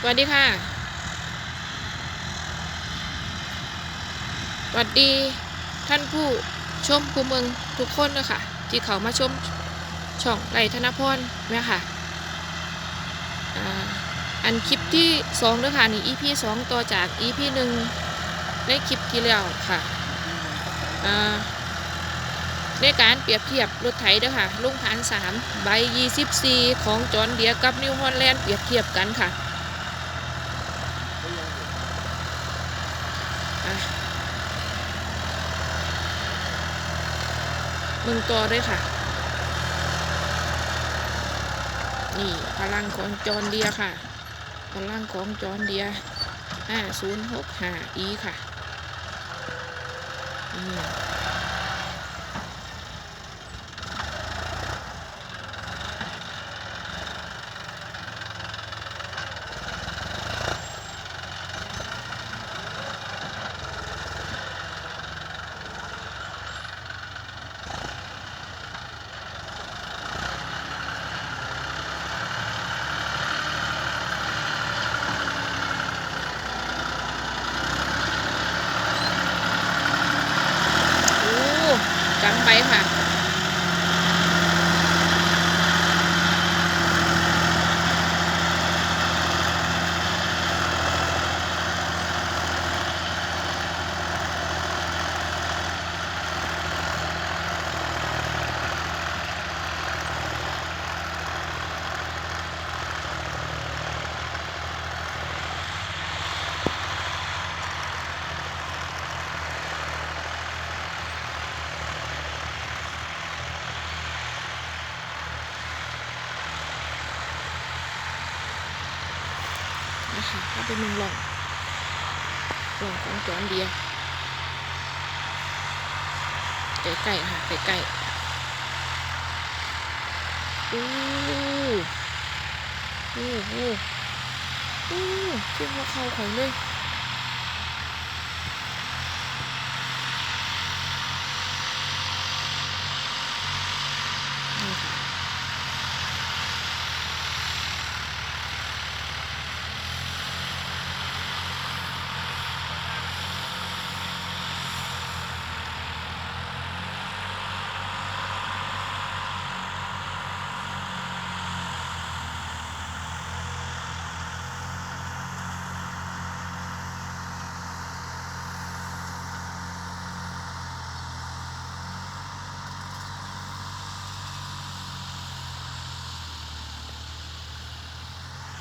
สวัสดีค่ะ สวัสดีท่านผู้ชมผู้เมืองทุกคนเลยค่ะที่เขามาชมช่องไรธนพรแม่ยค่ะอันคลิปที่สองด้วยค่ะนี่ EP สองต่อจาก EP หนึ่งในคลิปที่แล้วค่ะในการเปรียบเทียบรถไถเด้วยค่ะลุงฐานสามใบ24ของจอนเดียกับนิวฮอลแลนด์เปรียบเทียบกันค่ะ มึงจอด้วยค่ะ นี่พลังของจอนเดียค่ะ พลังของจอนเดียห้าศูนย์หกห้าอีค่ะอืมโอ้จังไป ค่ะ นะคะก็เป็นมึงลองหลองของจอนเดียร์ใกล้ๆค่ะใกล้ๆโอ้โหโอ้โหโอ้ขึ้นมาเข่าของเลย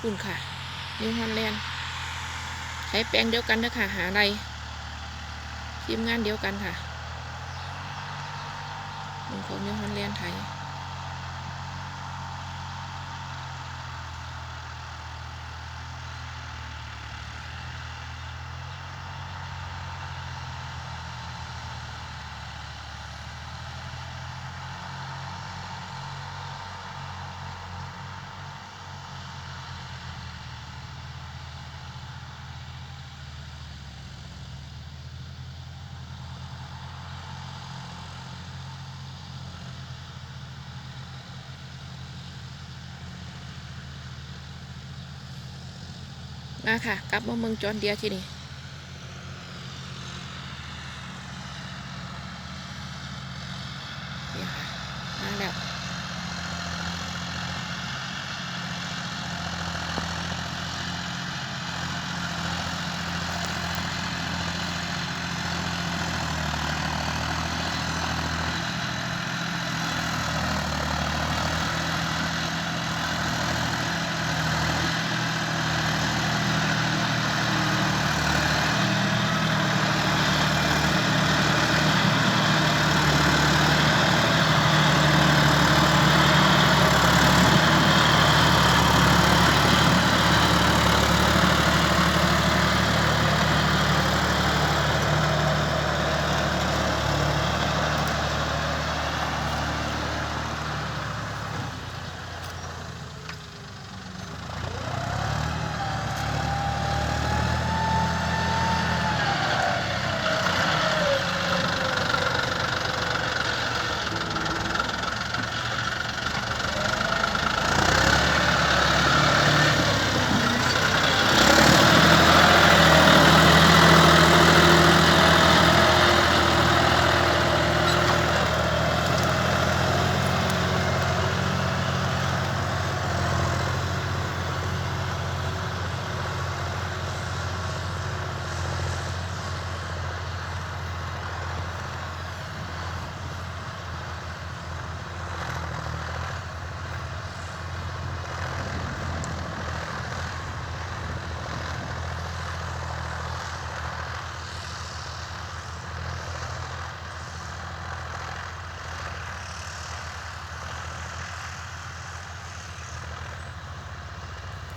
คุณค่ะนิวฮอลแลนด์ใช้แปลงเดียวกันนะคะหาอะไรทีมงานเดียวกันค่ะของนิวฮอลแลนด์ไทย มาค่ะ กลับมาเมืองจอนเดียที่นี่นี่ค่ะ มาแล้ว โ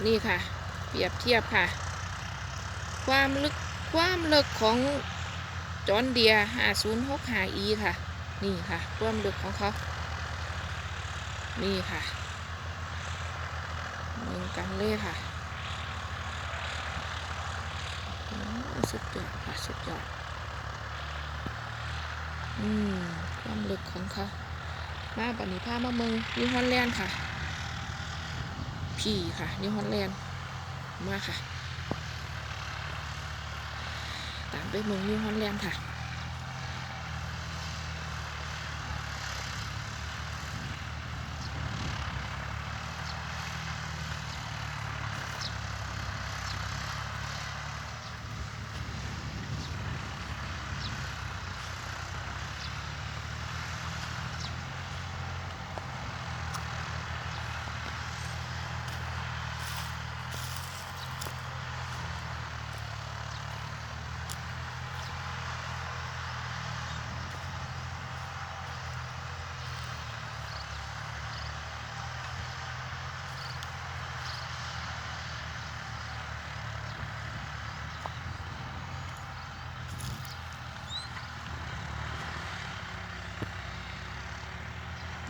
นี่ค่ะ เปรียบเทียบค่ะ ความลึกความลึกของจอนเดีย5065 e ค่ะ นี่ค่ะความลึกของเขา นี่ค่ะเหมือนกันเลยค่ะสุดยอดค่ะสุดยอดอืมความลึกของเขา มาบันนี้พามาเมืองนิวฮอลแลนด์ค่ะ พีค่ะนิวฮอลแลนด์มาค่ะ ตามไปเมืองนิวฮอลแลนด์ค่ะ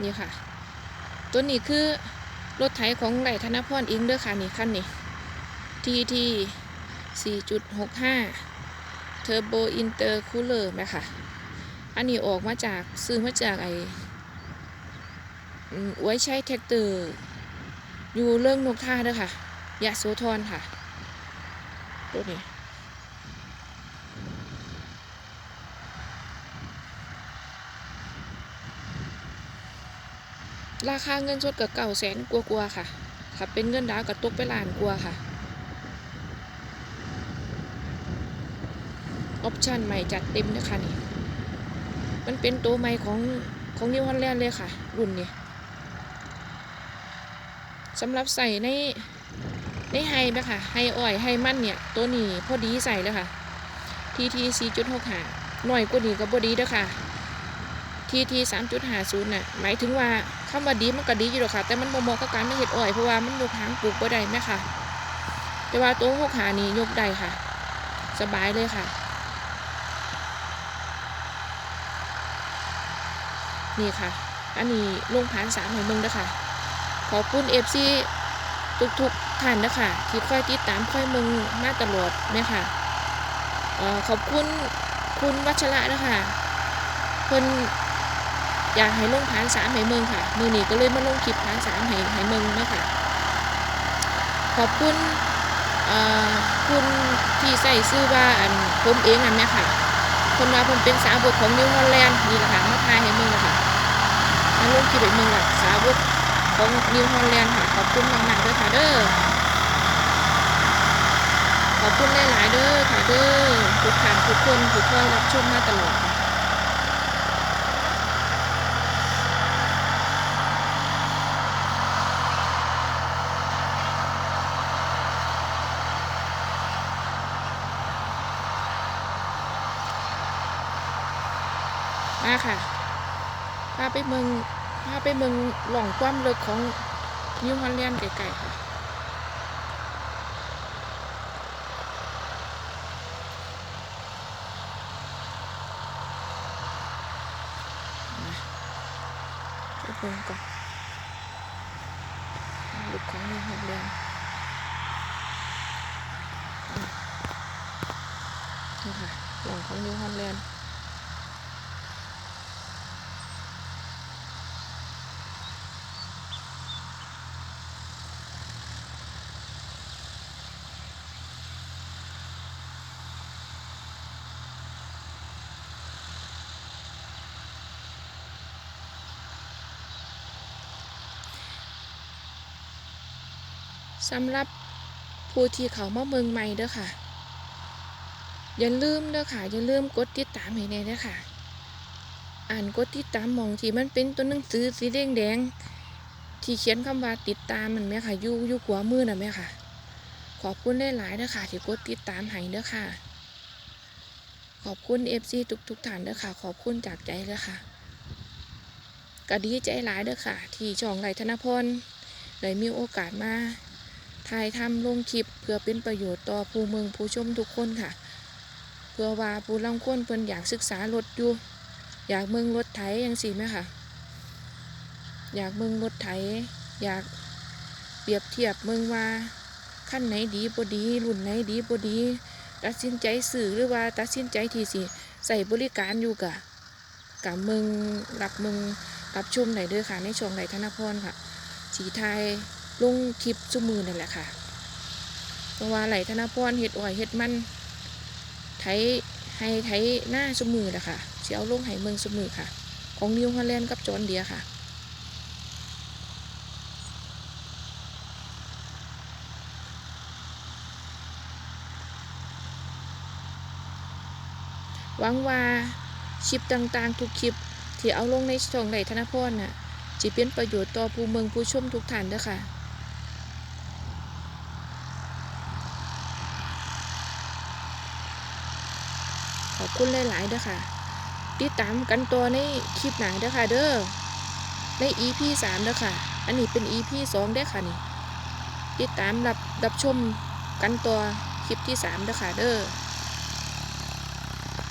นี่ค่ะ ตัวนี้คือรถไถของไหลธนพรเองเด้อค่ะนี่คันนี้ TT 4.65 Turbo Intercooler ไหมค่ะอันนี้ออกมาจากซื้อมาจากไออืมไว้ใช้แท็กเตอร์ อยู่เรื่องนกท่าเด้อค่ะยะโสธรค่ะ ตัวนี้ ราคาเงินสดกับเก่าแสนกว่าๆค่ะ ถ้าเป็นเงินดาวกับตกไปล้านกว่าค่ะ ออปชันใหม่จัดเต็มนะคะนี่ มันเป็นตัวใหม่ของของนิวฮอลแลนด์เลยค่ะ รุ่นนี้สำหรับใส่ในในไฮนะคะไฮอ้อยไฮมันเนี่ย ตัวนี้พอดีใส่เลยค่ะ TT 4.65หน่อยกว่านี้ก็บดีเด้อค่ะ TT 3.50น่ะหมายถึงว่า คำว่าดีมันก็ดีอยู่หรอกค่ะ แต่มันบ่เหมาะกับการไม่เห็ดอ้อยเพราะว่ามันยกหางปลูกบ่ได้แม่ค่ะ แต่ว่าตัวหกหานี่ยกได้ค่ะ สบายเลยค่ะ นี่ค่ะ อันนี้ลงผ่านสามให้เมืองเด้อค่ะขอบคุณเอฟซีทุกๆท่านนะคะที่คอยติดตามคอยมืองมาตลอดเนี่ยค่ะอ่อขอบคุณคุณวัชระนะคะเพิ่น อยากให้ลงผ่านสามให้เมืองค่ะมือนี้ก็เลยมาลงคลิปผ่านสามให้ให้เมืองนะคะขอบคุณคุณที่ใส่ซื้อว่าอันผมเองอันเนี้ยค่ะคนว่าผมเป็นสาวกของนิวฮอลแลนด์นี่แหละค่ะมาทายให้เมืองค่ะมาลงคลิปให้เมืองละสาวกของนิวฮอลแลนด์ค่ะขอบคุณมากๆด้วยค่ะเด้อขอบคุณหลายๆเด้อค่ะเด้อทุกท่านทุกคนทุกคนรับชมมาตลอดค่ะมาค่ะพา ไปเมืองพาไปเมืองหล่องความเลิกของนิวฮอลแลนด์ไกลๆค่ะเบิ่งก่อนลูกของนิวฮอลแลนด์นี่ค่ะหลังของนิวฮอลแลนด์ สำหรับผู้ที่เขามาเมืองใหม่เด้อค่ะ อย่าลืมเด้อค่ะ อย่าลืมกดติดตามให้แน่เด้อค่ะ อ่านกดติดตามมองที่มันเป็นตัวหนังสือสีแดงแดงๆที่เขียนคำว่าติดตามมันไหมค่ะยู่ยู่ขวามือน่ะไหมค่ะ ขอบคุณหลายๆเด้อค่ะ ที่กดติดตามให้เด้อค่ะ ขอบคุณเอฟซีทุกทุกๆท่านเด้อค่ะ ขอบคุณจากใจเลยค่ะก็ดีใจหลายเด้อค่ะ ที่ช่องไรธนพรได้มีโอกาสมา ถ่ายทำลงคลิปเพื่อเป็นประโยชน์ต่อผู้เมืองผู้ชมทุกคนค่ะ เพื่อว่าผู้ลังคนเพิ่นอยากศึกษารถอยู่ อยากเมืองรถไถยังสิไหมค่ะ อยากเมืองรถไถ อยากเปรียบเทียบเมืองว่าขั้นไหนดีบ่ดี รุ่นไหนดีบ่ดี ตัดสินใจซื้อหรือว่าตัดสินใจที่สิใส่บริการอยู่กะกับเมืองรับเมืองรับชมไหนเด้อค่ะในช่วงไหนธนพรค่ะสีไทย ลงคลิปซุมือนั่นแหละค่ะเพราะว่าไหลธนพรเฮ็ดอ้อยเฮ็ดมันไถให้ไถหน้าซุมือแหละค่ะสิเอาลงให้เมืองซุมือค่ะ ของนิวฮอลแลนด์กับจอห์นเดียค่ะหวังว่าคลิปต่างๆ ทุกคลิป ที่เอาลงในช่องไหลธนพรน่ะจะเป็นประโยชน์ต่อผู้เมืองผู้ชมทุกท่านเด้อค่ะ ขอบคุณหลายๆเด้อค่ะ ติดตามกันตัวในคลิปหนาเด้อค่ะ เด้อ ใน EP 3เด้อค่ะ อันนี้เป็น EP 2เด้อค่ะนี่ ติดตามรับรับชมกันตัวคลิปที่3เด้อค่ะเด้อ